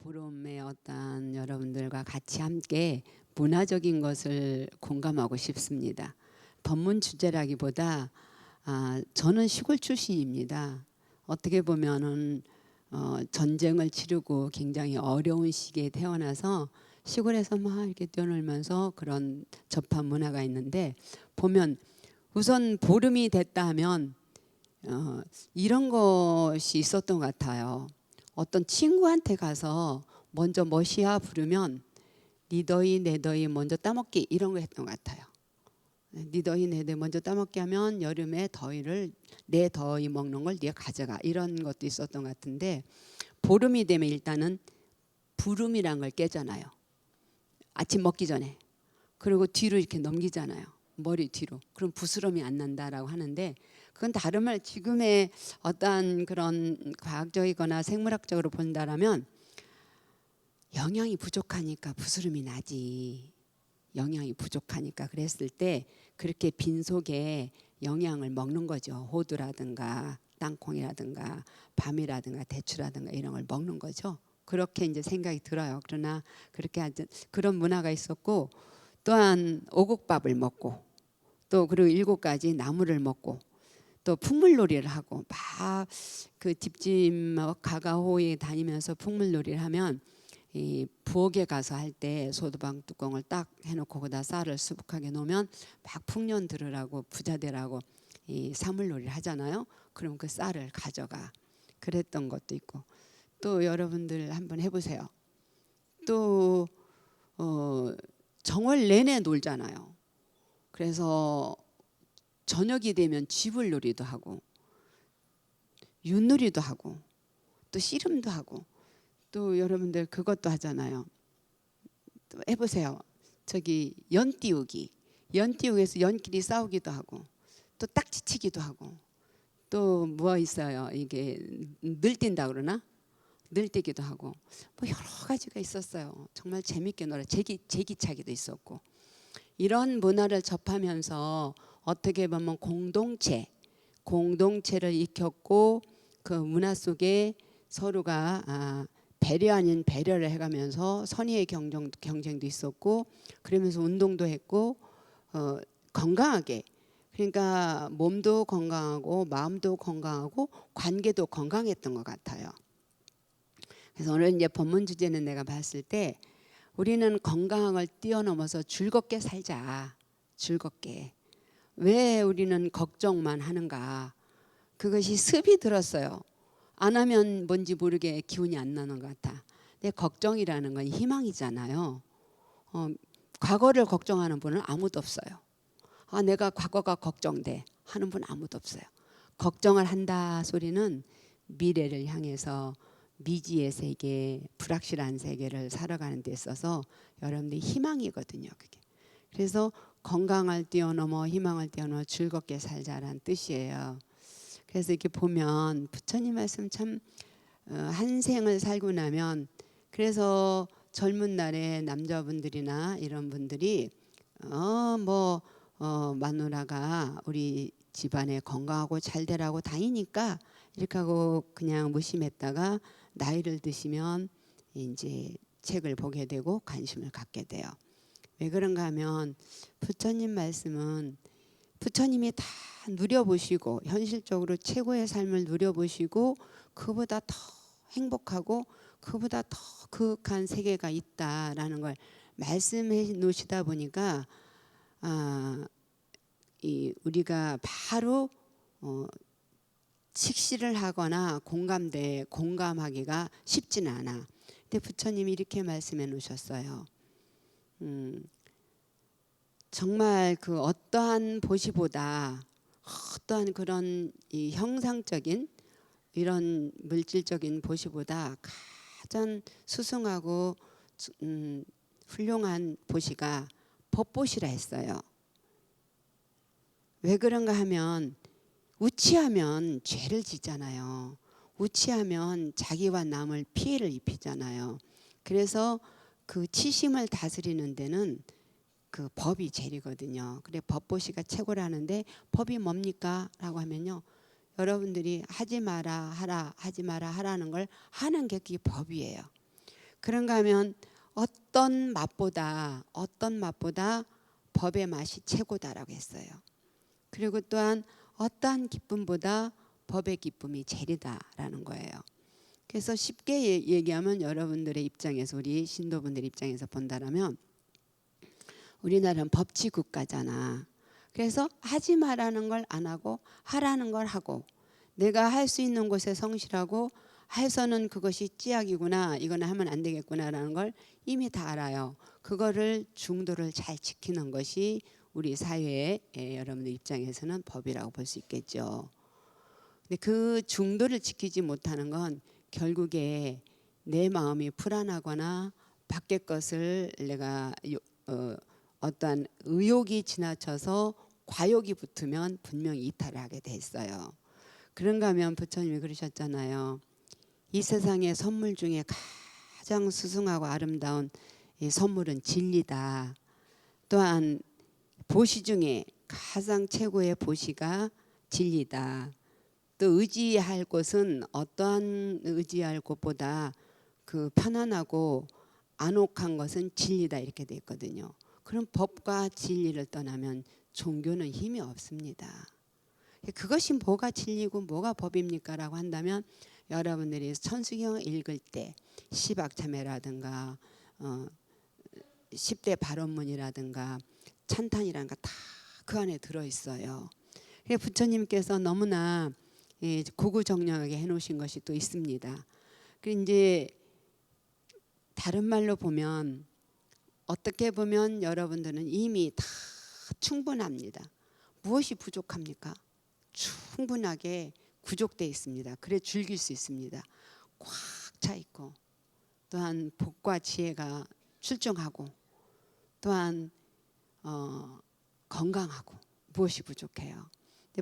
보름의 어떤 여러분들과 같이 함께 문화적인 것을 공감하고 싶습니다. 법문 주제라기보다 아, 저는 시골 출신입니다. 어떻게 보면은 어, 전쟁을 치르고 굉장히 어려운 시기에 태어나서 시골에서 막 이렇게 뛰어놀면서 그런 접한 문화가 있는데 보면 우선 보름이 됐다 하면 어, 이런 것이 있었던 것 같아요. 어떤 친구한테 가서 먼저 머시야 부르면 니더이 내더이 먼저 따먹기 이런 거 했던 것 같아요. 니더이 내더이 먼저 따먹기 하면 여름에 더위를 내 더위 먹는 걸 네가 가져가 이런 것도 있었던 것 같은데 보름이 되면 일단은 부름이란 걸 깨잖아요. 아침 먹기 전에 그리고 뒤로 이렇게 넘기잖아요. 머리 뒤로. 그럼 부스럼이 안 난다라고 하는데 그건 다름을 지금의 어떠한 그런 과학적이거나 생물학적으로 본다라면 영양이 부족하니까 부스럼이 나지. 영양이 부족하니까 그랬을 때 그렇게 빈속에 영양을 먹는 거죠. 호두라든가 땅콩이라든가 밤이라든가 대추라든가 이런 걸 먹는 거죠. 그렇게 이제 생각이 들어요. 그러나 그렇게 하여튼 그런 문화가 있었고 또한 오곡밥을 먹고 또 그리고 일곱 가지 나무를 먹고 또 풍물놀이를 하고 막 그 뒷집 가가호에 다니면서 풍물놀이를 하면 이 부엌에 가서 할 때 소두방 뚜껑을 딱 해놓고 거기다 쌀을 수북하게 놓으면 막 풍년 들으라고 부자 되라고 이 사물놀이를 하잖아요. 그럼 그 쌀을 가져가 그랬던 것도 있고 또 여러분들 한번 해보세요. 또 어, 정월 내내 놀잖아요. 그래서 저녁이 되면 쥐불 놀이도 하고 윷놀이도 하고 또 씨름도 하고 또 여러분들 그것도 하잖아요. 또 해보세요. 저기 연 띄우기, 연 띄우기에서 연끼리 싸우기도 하고 또 딱지치기도 하고 또 뭐 있어요. 이게 늘뛴다 그러나 늘뛰기도 하고 뭐 여러 가지가 있었어요. 정말 재밌게 놀아. 제기 제기차기도 있었고 이런 문화를 접하면서 어떻게 보면 공동체, 공동체를 익혔고 그 문화 속에 서로가 아, 배려 아닌 배려를 해가면서 선의의 경쟁, 경쟁도 있었고 그러면서 운동도 했고 어, 건강하게 그러니까 몸도 건강하고 마음도 건강하고 관계도 건강했던 것 같아요. 그래서 오늘 이제 본문 주제는 내가 봤을 때 우리는 건강을 뛰어넘어서 즐겁게 살자. 즐겁게. 왜 우리는 걱정만 하는가? 그것이 습이 들었어요. 안 하면 뭔지 모르게 기운이 안 나는 것 같아. 근데 걱정이라는 건 희망이잖아요. 어, 과거를 걱정하는 분은 아무도 없어요. 아, 내가 과거가 걱정돼 하는 분 아무도 없어요. 걱정을 한다 소리는 미래를 향해서 미지의 세계, 불확실한 세계를 살아가는 데 있어서 여러분들이 희망이거든요. 그게. 그래서 건강을 뛰어넘어 희망을 뛰어넘어 즐겁게 살자라는 뜻이에요. 그래서 이렇게 보면 부처님 말씀 참 어, 한생을 살고 나면 그래서 젊은 날에 남자분들이나 이런 분들이 어뭐 어, 마누라가 우리 집안에 건강하고 잘 되라고 다니니까 이렇게 하고 그냥 무심했다가 나이를 드시면 이제 책을 보게 되고 관심을 갖게 돼요. 왜 그런가 하면 부처님 말씀은 부처님이 다 누려보시고 현실적으로 최고의 삶을 누려보시고 그보다 더 행복하고 그보다 더 그윽한 세계가 있다라는 걸 말씀해 놓으시다 보니까 아, 이 우리가 바로 어, 직시를 하거나 공감대 공감하기가 쉽지는 않아. 근데 부처님이 이렇게 말씀해 놓으셨어요. 음, 정말 그 어떠한 보시보다 어떠한 그런 이 형상적인 이런 물질적인 보시보다 가장 수승하고 음, 훌륭한 보시가 법보시라 했어요. 왜 그런가 하면 우치하면 죄를 짓잖아요. 우치하면 자기와 남을 피해를 입히잖아요. 그래서 그 치심을 다스리는 데는 그 법이 제일이거든요. 그래 법보시가 최고라는데 법이 뭡니까?라고 하면요. 여러분들이 하지 마라 하라 하지 마라 하라는 걸 하는 게 그게 법이에요. 그런가 하면 어떤 맛보다 어떤 맛보다 법의 맛이 최고다라고 했어요. 그리고 또한 어떠한 기쁨보다 법의 기쁨이 제리다라는 거예요. 그래서 쉽게 얘- 얘기하면 여러분들의 입장에서 우리 신도분들 입장에서 본다라면 우리나라는 법치 국가잖아. 그래서 하지 말라는 걸 안 하고 하라는 걸 하고 내가 할 수 있는 곳에 성실하고 해서는 그것이 찌약이구나 이거는 하면 안 되겠구나라는 걸 이미 다 알아요. 그거를 중도를 잘 지키는 것이 우리 사회의 예, 여러분들 입장에서는 법이라고 볼 수 있겠죠. 근데 그 중도를 지키지 못하는 건 결국에 내 마음이 불안하거나 밖의 것을 내가 요- 어, 어떠한 의욕이 지나쳐서 과욕이 붙으면 분명히 이탈을 하게 돼 있어요. 그런가 하면 부처님이 그러셨잖아요. 이 세상의 선물 중에 가장 수승하고 아름다운 이 선물은 진리다. 또한 보시 중에 가장 최고의 보시가 진리다. 또 의지할 곳은 어떠한 의지할 곳보다 그 편안하고 안옥한 것은 진리다 이렇게 돼 있거든요. 그럼 법과 진리를 떠나면 종교는 힘이 없습니다. 그것이 뭐가 진리고 뭐가 법입니까라고 한다면 여러분들이 천수경 읽을 때 시박참회라든가 어, 10대 발언문이라든가 찬탄이라는 거다그 안에 들어 있어요. 부처님께서 너무나 예, 고구정령하게 해놓으신 것이 또 있습니다. 그 이제 다른 말로 보면 어떻게 보면 여러분들은 이미 다 충분합니다. 무엇이 부족합니까? 충분하게 구족돼 있습니다. 그래 즐길 수 있습니다. 꽉 차 있고 또한 복과 지혜가 출중하고 또한 어, 건강하고 무엇이 부족해요?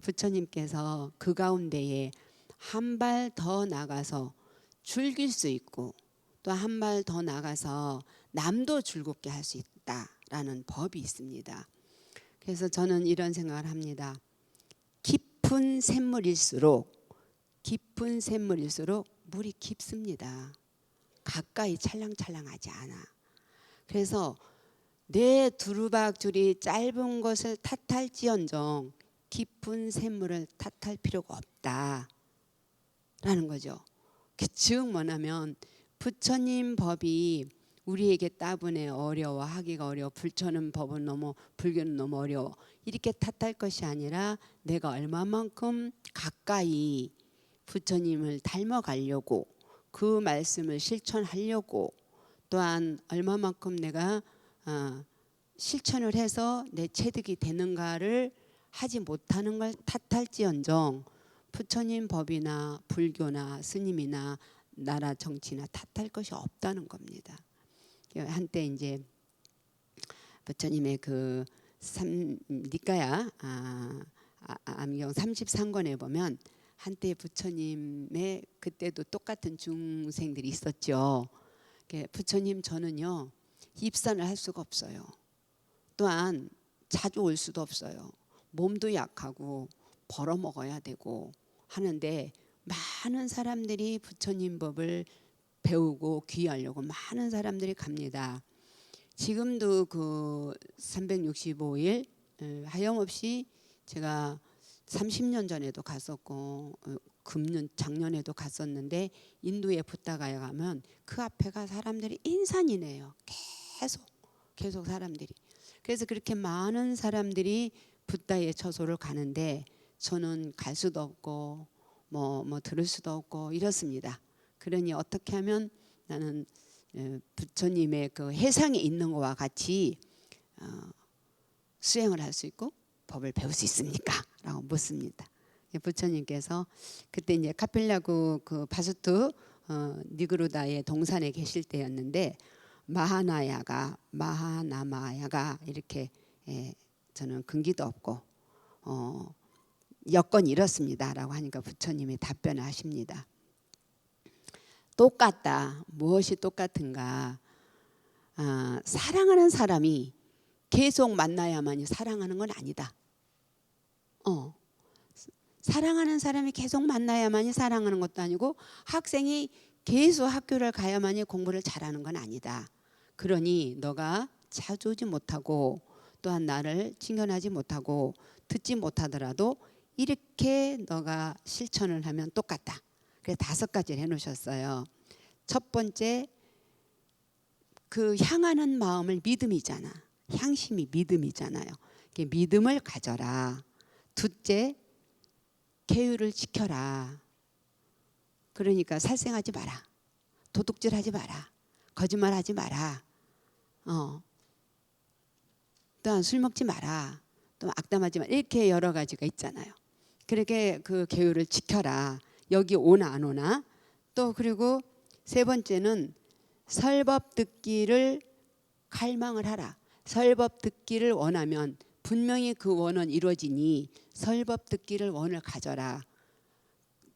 부처님께서 그 가운데에 한 발 더 나가서 즐길 수 있고 또 한 발 더 나가서 남도 즐겁게 할 수 있다라는 법이 있습니다. 그래서 저는 이런 생각을 합니다. 깊은 샘물일수록 깊은 샘물일수록 물이 깊습니다. 가까이 찰랑찰랑하지 않아. 그래서 내 두루박줄이 짧은 것을 탓할지언정 깊은 샘물을 탓할 필요가 없다. 라는 거죠. 그즉 뭐냐면 부처님 법이 우리에게 따분해 어려워 하기가 어려워 불처는 법은 너무 불교는 너무 어려워 이렇게 탓할 것이 아니라 내가 얼마만큼 가까이 부처님을 닮아가려고 그 말씀을 실천하려고 또한 얼마만큼 내가 어, 실천을 해서 내 체득이 되는가를 하지 못하는 걸 탓할지언정 부처님 법이나 불교나 스님이나 나라 정치나 탓할 것이 없다는 겁니다. 한때 이제 부처님의 그 삼, 니까야 아, 아, 암경 33권에 보면 한때 부처님의 그때도 똑같은 중생들이 있었죠. 이렇게 부처님 저는요 입산을 할 수가 없어요. 또한 자주 올 수도 없어요. 몸도 약하고 벌어 먹어야 되고 하는데 많은 사람들이 부처님 법을 배우고 귀하려고 많은 사람들이 갑니다. 지금도 그 365일 어, 하염없이 제가 30년 전에도 갔었고 어, 금년 작년에도 갔었는데 인도에 붓다가에 가면 그 앞에가 사람들이 인산이네요. 계속 계속 사람들이. 그래서 그렇게 많은 사람들이 붓다의 처소를 가는데 저는 갈 수도 없고 뭐뭐 들을 수도 없고 이렇습니다. 그러니 어떻게 하면 나는 에, 부처님의 그 해상에 있는 것과 같이 어, 수행을 할 수 있고 법을 배울 수 있습니까?라고 묻습니다. 예, 부처님께서 그때 이제 카펠라구 그 바수트 어, 니그루다의 동산에 계실 때였는데 마하나야가 마하나마야가 이렇게 예, 저는 근기도 없고 어, 여건이 이렇습니다라고 하니까 부처님이 답변을 하십니다. 똑같다. 무엇이 똑같은가? 아, 사랑하는 사람이 계속 만나야만이 사랑하는 건 아니다. 어. 사랑하는 사람이 계속 만나야만이 사랑하는 것도 아니고 학생이 계속 학교를 가야만이 공부를 잘하는 건 아니다. 그러니 너가 자주 오지 못하고 또한 나를 칭견하지 못하고 듣지 못하더라도 이렇게 너가 실천을 하면 똑같다. 그래서 다섯 가지를 해놓으셨어요. 첫 번째 그 향하는 마음을 믿음이잖아. 향심이 믿음이잖아요. 믿음을 가져라. 둘째 계율을 지켜라. 그러니까 살생하지 마라. 도둑질하지 마라. 거짓말하지 마라. 어. 또한 술 먹지 마라. 또 악담하지 마라. 이렇게 여러 가지가 있잖아요. 그렇게 그 계율을 지켜라. 여기 오나 안 오나. 또 그리고 세 번째는 설법 듣기를 갈망을 하라. 설법 듣기를 원하면 분명히 그 원은 이루어지니 설법 듣기를 원을 가져라.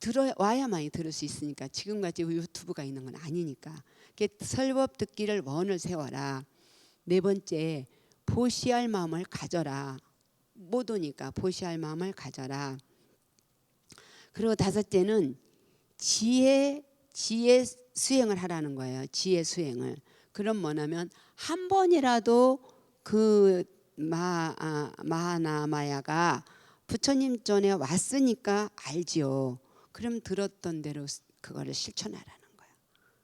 들어와야만이 들을 수 있으니까 지금같이 유튜브가 있는 건 아니니까 설법 듣기를 원을 세워라. 네 번째 보시할 마음을 가져라. 못 오니까 보시할 마음을 가져라. 그리고 다섯째는 지혜 지혜 수행을 하라는 거예요. 지혜 수행을. 그럼 뭐냐면 한 번이라도 그 마, 아, 마하나마야가 부처님 전에 왔으니까 알지요. 그럼 들었던 대로 그거를 실천하라는 거예요.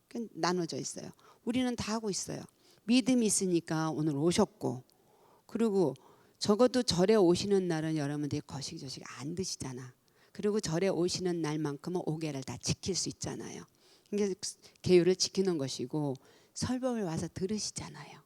그 나눠져 있어요. 우리는 다 하고 있어요. 믿음이 있으니까 오늘 오셨고 그리고 적어도 절에 오시는 날은 여러분들이 거시기저시기 안 드시잖아. 그리고 절에 오시는 날만큼은 오개를 다 지킬 수 있잖아요. 이게 계율을 지키는 것이고 설법을 와서 들으시잖아요.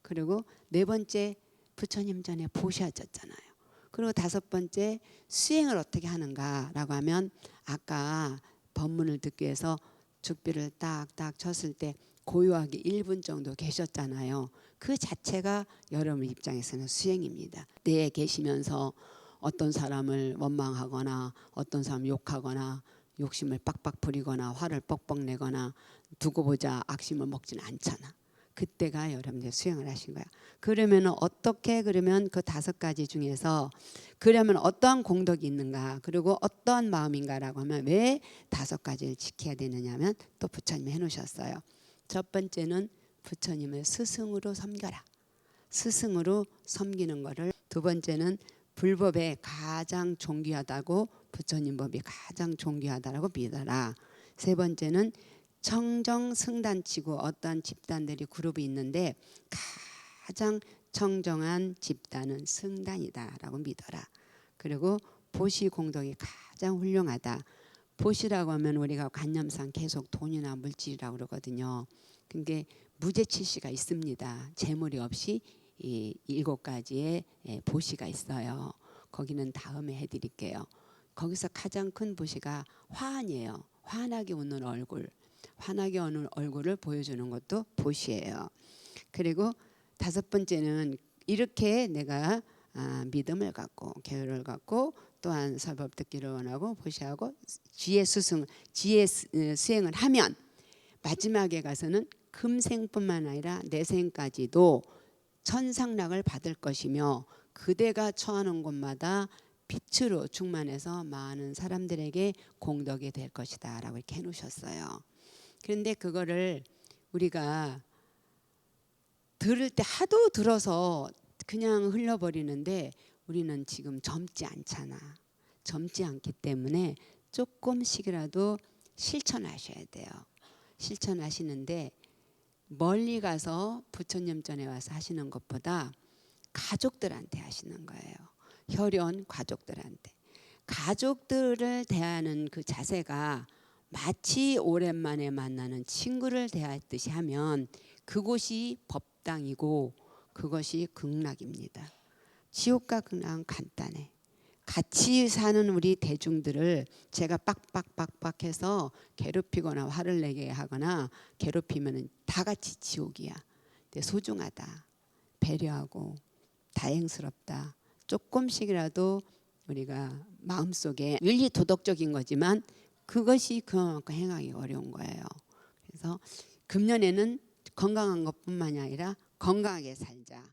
그리고 네 번째 부처님 전에 보셔졌잖아요. 그리고 다섯 번째 수행을 어떻게 하는가라고 하면 아까 법문을 듣기 위해서 죽비를 딱딱 쳤을 때 고요하게 1분 정도 계셨잖아요. 그 자체가 여러분 입장에서는 수행입니다. 내에 계시면서 어떤 사람을 원망하거나 어떤 사람 욕하거나 욕심을 빡빡 부리거나 화를 뻑뻑 내거나 두고 보자 악심을 먹지는 않잖아. 그때가 여러분들 수행을 하신 거야. 그러면 어떻게 그러면 그 다섯 가지 중에서 그러면 어떠한 공덕이 있는가 그리고 어떠한 마음인가라고 하면 왜 다섯 가지를 지켜야 되느냐면 또 부처님이 해놓으셨어요. 첫 번째는 부처님을 스승으로 섬겨라. 스승으로 섬기는 거를 두 번째는 불법에 가장 존귀하다고 부처님 법이 가장 존귀하다라고 믿어라. 세 번째는 청정 승단치고 어떠한 집단들이 그룹이 있는데 가장 청정한 집단은 승단이다라고 믿어라. 그리고 보시 공덕이 가장 훌륭하다. 보시라고 하면 우리가 관념상 계속 돈이나 물질이라고 그러거든요. 그게 무죄칠시가 있습니다. 재물이 없이 이 일곱 가지의 예, 보시가 있어요. 거기는 다음에 해드릴게요. 거기서 가장 큰 보시가 화환이에요. 환하게 웃는 얼굴, 환하게 웃는 얼굴을 보여주는 것도 보시예요. 그리고 다섯 번째는 이렇게 내가 아, 믿음을 갖고 계율을 갖고 또한 설법 듣기를 원하고 보시하고 지혜 수승 지혜 수- 어, 수행을 하면 마지막에 가서는 금생뿐만 아니라 내생까지도 천상락을 받을 것이며 그대가 처하는 곳마다 빛으로 충만해서 많은 사람들에게 공덕이 될 것이다 라고 이렇게 해놓으셨어요. 그런데 그거를 우리가 들을 때 하도 들어서 그냥 흘려버리는데 우리는 지금 젊지 않잖아. 젊지 않기 때문에 조금씩이라도 실천하셔야 돼요. 실천하시는데 멀리 가서 부처님 전에 와서 하시는 것보다 가족들한테 하시는 거예요. 혈연 가족들한테. 가족들을 대하는 그 자세가 마치 오랜만에 만나는 친구를 대하듯이 하면 그곳이 법당이고 그것이 극락입니다. 지옥과 극락은 간단해. 같이 사는 우리 대중들을 제가 빡빡빡빡 해서 괴롭히거나 화를 내게 하거나 괴롭히면 다 같이 지옥이야. 근데 소중하다. 배려하고 다행스럽다. 조금씩이라도 우리가 마음속에 윤리 도덕적인 거지만 그것이 그만큼 행하기 어려운 거예요. 그래서 금년에는 건강한 것뿐만이 아니라 건강하게 살자.